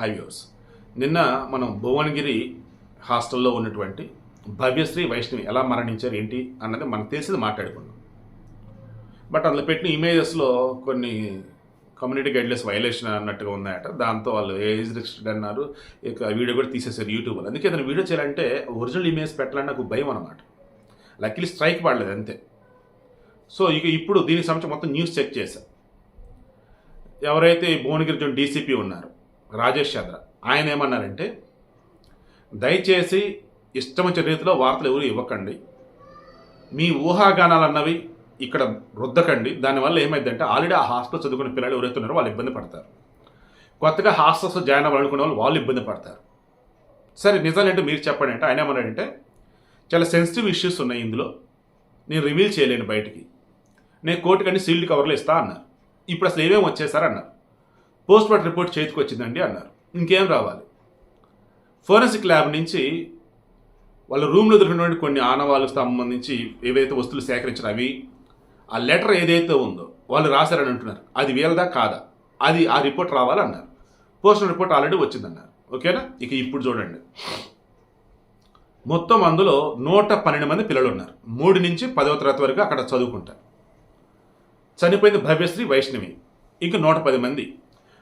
హైవ్యూర్స్ నిన్న మనం భువనగిరి హాస్టల్లో ఉన్నటువంటి భవ్యశ్రీ వైష్ణవి ఎలా మరణించారు ఏంటి అన్నది మనకు తెలిసింది మాట్లాడుకున్నాం. బట్ అందులో పెట్టిన ఇమేజెస్లో కొన్ని కమ్యూనిటీ గైడ్లైన్స్ వైలేషన్ అన్నట్టుగా ఉన్నాయట. దాంతో వాళ్ళు ఏజ్ రిస్ట్రిక్ట్ అన్నారు. ఇక వీడియో కూడా తీసేశారు యూట్యూబ్లో. అందుకే అతను వీడియో చేయాలంటే ఒరిజినల్ ఇమేజ్ పెట్టాలని నాకు భయం అనమాట లక్కీలీ స్ట్రైక్ పడలేదు అంతే. సో ఇక ఇప్పుడు దీనికి సంబంధించి మొత్తం న్యూస్ చెక్ చేశాను ఎవరైతే భువనగిరి జోన్ డీసీపీ ఉన్నారు రాజేష్ చంద్ర. ఆయన ఏమన్నారంటే దయచేసి ఇష్టం వచ్చిన రీతిలో వార్తలు ఎవరు ఇవ్వకండి. మీ ఊహాగానాలు అన్నవి ఇక్కడ రుద్దకండి. దానివల్ల ఏమైందంటే ఆల్రెడీ ఆ హాస్టల్ చదువుకునే పిల్లలు ఎవరైతే ఉన్నారో వాళ్ళు ఇబ్బంది పడతారు. కొత్తగా హాస్టల్స్ జాయిన్ అవ్వాలనుకునే వాళ్ళు వాళ్ళు ఇబ్బంది పడతారు. సరే నిజాలేంటో మీరు చెప్పండి అంటే ఆయన ఏమన్నాడంటే చాలా సెన్సిటివ్ ఇష్యూస్ ఉన్నాయి ఇందులో. నేను రివీల్ చేయలేను బయటికి. నేను కోర్టుకని సీల్డ్ కవర్లు ఇస్తా అన్నారు. ఇప్పుడు అసలు ఏమేమి వచ్చేసారు అన్నారు. పోస్ట్ మార్టం రిపోర్ట్ చేతికి వచ్చిందండి అన్నారు. ఇంకేం రావాలి? ఫోరెన్సిక్ ల్యాబ్ నుంచి వాళ్ళ రూమ్లో దొరికినటువంటి కొన్ని ఆనవాళ్ళకు సంబంధించి ఏవైతే వస్తువులు సేకరించినవి అవి ఆ లెటర్ ఏదైతే ఉందో వాళ్ళు రాశారని అంటున్నారు. అది వీళ్ళదా కాదా? అది ఆ రిపోర్ట్ రావాలన్నారు పోస్టల్ రిపోర్ట్ ఆల్రెడీ వచ్చిందన్నారు. ఓకేనా? ఇక ఇప్పుడు చూడండి. మొత్తం అందులో నూట పన్నెండు మంది పిల్లలు ఉన్నారు మూడు నుంచి పదవ తరగతి వరకు అక్కడ చదువుకుంటారు. చనిపోయింది భవ్యశ్రీ వైష్ణవి. ఇంక నూట పది మంది.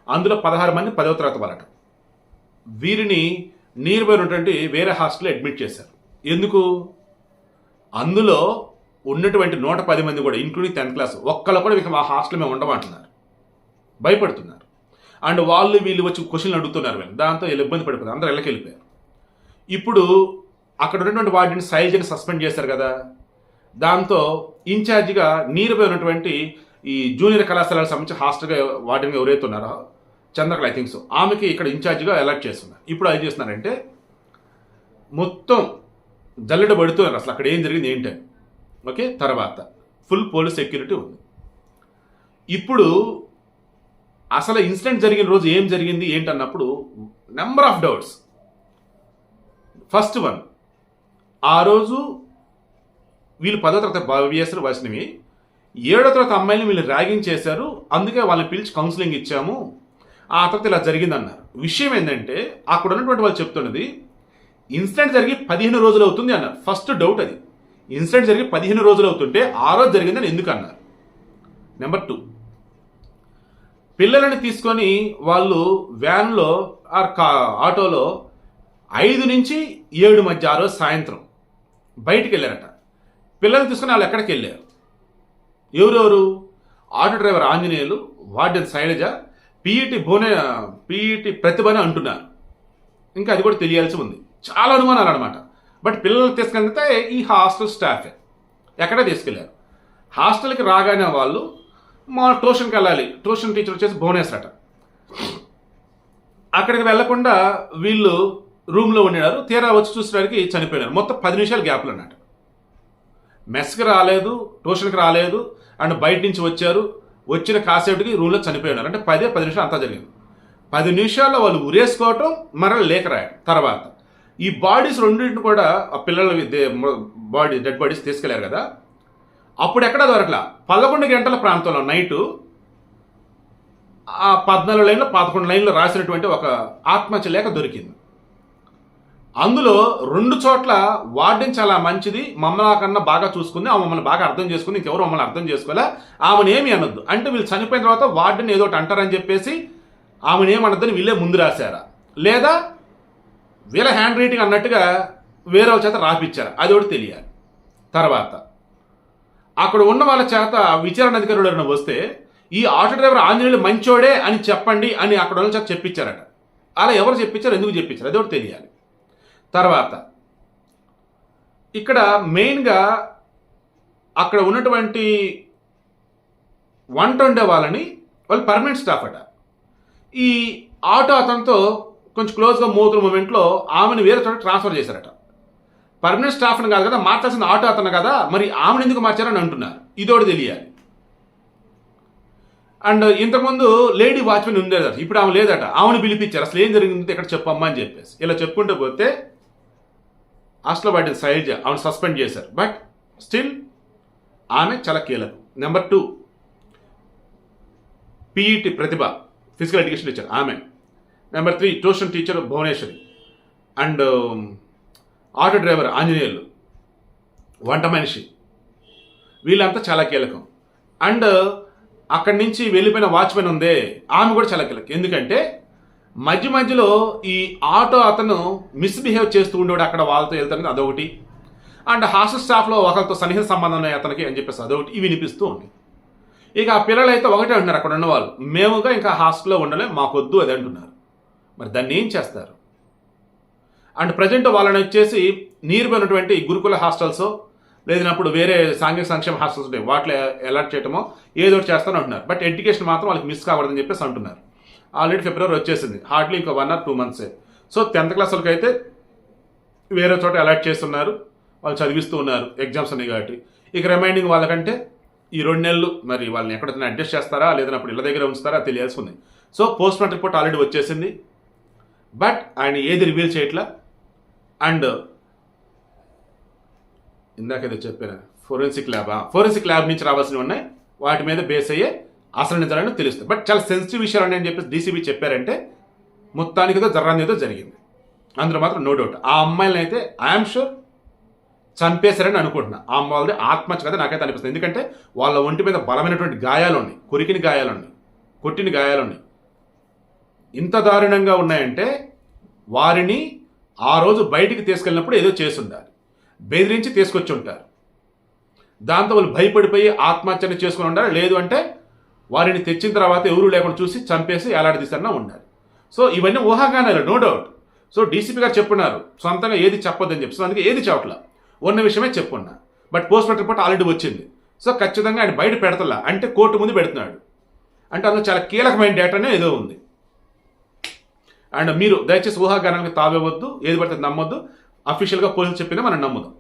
అందులో పదహారు మంది పదవ తరగతి వాళ్ళట. వీరిని నియర్ బై ఉన్నటువంటి వేరే హాస్టల్లో అడ్మిట్ చేశారు. ఎందుకు? అందులో ఉన్నటువంటి నూట పది మంది కూడా ఇంక్లూడింగ్ టెన్త్ క్లాస్ ఒక్కళ్ళు కూడా ఇక మా హాస్టల్ మేము ఉండమంటున్నారు భయపడుతున్నారు. అండ్ వాళ్ళు వీళ్ళు వచ్చి క్వశ్చన్లు అడుగుతున్నారు వీళ్ళు. దాంతో వీళ్ళు ఇబ్బంది పడిపోతారు అందరూ ఇళ్ళకి వెళ్ళిపోయారు. ఇప్పుడు అక్కడ ఉన్నటువంటి వాటిని శైలజని సస్పెండ్ చేశారు కదా. దాంతో ఇన్ఛార్జిగా నీరుపై ఉన్నటువంటి ఈ జూనియర్ కళాశాలకు సంబంధించి హాస్టల్గా వాటిని ఎవరైతే ఉన్నారో చంద్రకళ ఐ థింక్ సో ఆమెకి ఇక్కడ ఇన్ఛార్జిగా అలర్ట్ చేస్తున్నారు. ఇప్పుడు అది చేస్తున్నారంటే మొత్తం జల్లెడ పడుతున్నారు అసలు. అక్కడ ఏం జరిగింది ఏంటని ఓకే? తర్వాత ఫుల్ పోలీస్ సెక్యూరిటీ ఉంది. ఇప్పుడు అసలు ఇన్సిడెంట్ జరిగిన రోజు ఏం జరిగింది ఏంటన్నప్పుడు number of doubts first one ఆ రోజు వీళ్ళు పదో తరగతి భవ్యశ్రీ వైష్ణవి ఏడో తరగతి అమ్మాయిని వీళ్ళు ర్యాగింగ్ చేశారు. అందుకే వాళ్ళని పిలిచి కౌన్సిలింగ్ ఇచ్చాము. ఆ తర్వాత ఇలా జరిగిందన్నారు. విషయం ఏంటంటే అక్కడ ఉన్నటువంటి వాళ్ళు చెప్తున్నది ఇన్సిడెంట్ జరిగి పదిహేను రోజులు అవుతుంది అన్నారు. ఫస్ట్ డౌట్ అది. ఇన్సిడెంట్ జరిగి పదిహేను రోజులు అవుతుంటే ఆ రోజు జరిగిందని ఎందుకు అన్నారు. నెంబర్ టూ పిల్లలని తీసుకొని వాళ్ళు వ్యాన్లో ఆర్ కా ఆటోలో ఐదు నుంచి ఏడు మధ్య ఆ రోజు సాయంత్రం బయటికి వెళ్ళారట. పిల్లల్ని తీసుకుని వాళ్ళు ఎక్కడికి వెళ్ళారు? ఎవరెవరు? Auto driver Anjaneyulu warden Shailaja PET Bhuvane PET ప్రతిభని అంటున్నారు. ఇంకా అది కూడా తెలియాల్సి ఉంది. చాలా అనుమానాలు అనమాట బట్ పిల్లలు తీసుకెళ్తే ఈ హాస్టల్ స్టాఫే. ఎక్కడ తీసుకెళ్ళారు. హాస్టల్కి రాగానే వాళ్ళు మా ట్యూషన్కి వెళ్ళాలి. ట్యూషన్ టీచర్ వచ్చేసి భువనేశ్వర్ అట అక్కడికి వెళ్ళకుండా వీళ్ళు రూమ్లో ఉండినారు. తీరా వచ్చి చూసడానికి చనిపోయినారు. మొత్తం పది నిమిషాలు గ్యాప్లు అన్నట్టు మెస్కి రాలేదు ట్యూషన్కి రాలేదు అండ్ బయట నుంచి వచ్చారు. వచ్చిన కాసేపటికి రూమ్లో చనిపోయినారు. అంటే పదే పది నిమిషాలు అంతా జరిగింది. పది నిమిషాల్లో వాళ్ళు ఉరేసుకోవటం మరల లేఖ రాయడం. తర్వాత ఈ బాడీస్ రెండింటిని కూడా ఆ పిల్లల బాడీ డెడ్ బాడీస్ తీసుకెళ్ళారు కదా. అప్పుడు ఎక్కడ దొరకలా. పదకొండు గంటల ప్రాంతంలో నైటు ఆ పద్నాలుగు లైన్లో పదకొండు లైన్లో రాసినటువంటి ఒక ఆత్మహత్య లేఖ దొరికింది. అందులో రెండు చోట్ల వార్డెన్ చాలా మంచిది మమ్మల్ని కన్నా బాగా చూసుకుంది ఆమె మమ్మల్ని బాగా అర్థం చేసుకుంది ఇంకెవరు మమ్మల్ని అర్థం చేసుకోలే ఆమెను ఏమి అనొద్దు. అంటే వీళ్ళు చనిపోయిన తర్వాత వార్డెన్ ఏదో ఒకటి అంటారని చెప్పేసి ఆమెను ఏమనొద్దని వీళ్ళే ముందు రాశారా? లేదా వీళ్ళ హ్యాండ్ రైటింగ్ అన్నట్టుగా వేరే వాళ్ళ చేత రాపిచ్చారు? అది ఒకటి తెలియాలి. తర్వాత అక్కడ ఉన్న వాళ్ళ చేత విచారణ అధికారులు ఎవరైనా వస్తే ఈ ఆటో డ్రైవర్ ఆంజనేయులు మంచోడే అని చెప్పండి అని అక్కడ వాళ్ళ చేత చెప్పించారట. అలా ఎవరు చెప్పించారు? ఎందుకు చెప్పించారు? అది ఒకటి తెలియాలి. తర్వాత ఇక్కడ మెయిన్గా అక్కడ ఉన్నటువంటి వంట ఉండే వాళ్ళని వాళ్ళు పర్మనెంట్ స్టాఫ్ అట. ఈ ఆటో అతనితో కొంచెం క్లోజ్గా మూతున్న మూమెంట్లో ఆమెను వేరే చోట ట్రాన్స్ఫర్ చేశారట. పర్మనెంట్ స్టాఫ్ని కాదు కదా మార్చాల్సిన ఆటో అతను కదా మరి ఆమెను ఎందుకు మార్చారని అంటున్నారు. ఇదోటి తెలియాలి. అండ్ ఇంతకుముందు లేడీ వాచ్మెన్ ఉండేదట ఇప్పుడు ఆమె లేదట. ఆమెను పిలిపించారు. అసలు ఏం జరిగింది ఇక్కడ చెప్పమ్మా అని చెప్పేసి. ఇలా చెప్పుకుంటూ పోతే హాస్టల్ వాటిని సైజ్ ఆమెను సస్పెండ్ చేశారు. బట్ స్టిల్ ఆమె చాలా కీలకం. Number two PET Pratibha physical education teacher ఆమె. Number three tuition teacher Bhuvaneshwari. And auto driver Anjaneyulu. వంట మనిషి. వీళ్ళంతా చాలా కీలకం. అండ్ అక్కడి నుంచి వెళ్ళిపోయిన వాచ్మెన్ ఉందే. ఆమె కూడా చాలా కీలకం. ఎందుకంటే మధ్య మధ్యలో ఈ ఆటో అతను మిస్బిహేవ్ చేస్తూ ఉండేవాడు అక్కడ వాళ్ళతో వెళ్తాను అదొకటి. అండ్ హాస్టల్ స్టాఫ్లో ఒకరితో సన్నిహిత సంబంధం ఉన్నాయి అతనికి అని చెప్పేసి అదొకటి. ఇవి వినిపిస్తూ ఉంది ఇక ఆ పిల్లలు అయితే ఒకటే అంటున్నారు అక్కడ ఉన్న వాళ్ళు. మేముగా ఇంకా హాస్టల్లో ఉండలే మాకొద్దు అది అంటున్నారు. మరి దాన్ని ఏం చేస్తారు? అండ్ ప్రజెంట్ వాళ్ళని వచ్చేసి నీరు పోయినటువంటి గురుకుల హాస్టల్స్ లేదన్నప్పుడు వేరే సాంఘిక సంక్షేమ హాస్టల్స్ ఉంటాయి. వాటిలో ఎలాట్ చేయటమో ఏదో ఒకటి చేస్తాను అంటున్నారు. బట్ ఎడ్యుకేషన్ మాత్రం వాళ్ళకి మిస్ కావద్దని చెప్పేసి అంటున్నారు. ఆల్రెడీ ఫిబ్రవరి వచ్చేసింది. హార్డ్లీ ఇంకో వన్ ఆర్ టూ మంత్సే. సో టెన్త్ క్లాస్ వాళ్ళకి అయితే వేరే చోట అలర్ట్ చేస్తున్నారు. వాళ్ళు చదివిస్తూ ఉన్నారు ఎగ్జామ్స్ ఉన్నాయి కాబట్టి. ఇక రిమైండింగ్ వాళ్ళకంటే ఈ రెండు నెలలు మరి వాళ్ళని ఎక్కడైనా అడ్జస్ట్ చేస్తారా? లేదా అప్పుడు ఇళ్ళ దగ్గర ఉంచుతారా? తెలియాల్సి ఉంది. So post mortem report already వచ్చేసింది. బట్ ఆయన ఏది రివీల్ చేయట్లా? అండ్ ఇందాకేదో చెప్పాను? ఫోరెన్సిక్ ల్యాబా? ఫోరెన్సిక్ ల్యాబ్ నుంచి రావాల్సినవి ఉన్నాయి. వాటి మీద బేస్ అయ్యే అసలు నిజాలని తెలుస్తుంది బట్ చాలా సెన్సిటివ్ విషయాలు అని చెప్పేసి డీసీబీ చెప్పారంటే మొత్తానికి ఏదో జరగని జరిగింది. అందులో మాత్రం నో డౌట్ ఆ అమ్మాయిని అయితే ఐఎమ్ షూర్ చంపేశారని అనుకుంటున్నా. ఆ అమ్మాయిలది ఆత్మహత్య కదా నాకైతే అనిపిస్తుంది. ఎందుకంటే వాళ్ళ ఒంటి మీద బలమైనటువంటి గాయాలు ఉన్నాయి. కొరికిన గాయాలు ఉన్నాయి. కొట్టిన గాయాలు ఉన్నాయి. ఇంత దారుణంగా ఉన్నాయంటే వారిని ఆ రోజు బయటికి తీసుకెళ్ళినప్పుడు ఏదో చేసి ఉండాలి బెదిరించి తీసుకొచ్చి ఉంటారు. దాంతో వాళ్ళు భయపడిపోయి ఆత్మహత్యను చేసుకుని ఉండాలి? లేదు అంటే వారిని తెచ్చిన తర్వాత ఎవరు లేకుండా చూసి చంపేసి ఎలాడదీసన్నా ఉండాలి సో ఇవన్నీ ఊహాగానాలు నో డౌట్ సో డీసీపీ గారు చెప్పున్నారు సొంతంగా ఏది చెప్పొద్దని చెప్పి. సో అందుకే ఏది చెప్పట్లా? ఉన్న విషయమే చెప్పున్నా. But post mortem report already వచ్చింది. సో ఖచ్చితంగా ఆయన బయట పెడతలా? అంటే కోర్టు ముందు పెడుతున్నాడు. అంటే అందులో చాలా కీలకమైన డేటానే ఏదో ఉంది. అండ్ మీరు దయచేసి ఊహాగానానికి తావేవద్దు ఏది పడితే నమ్మొద్దు. అఫీషియల్గా పోలీసులు చెప్పిందే మనం నమ్ముదాం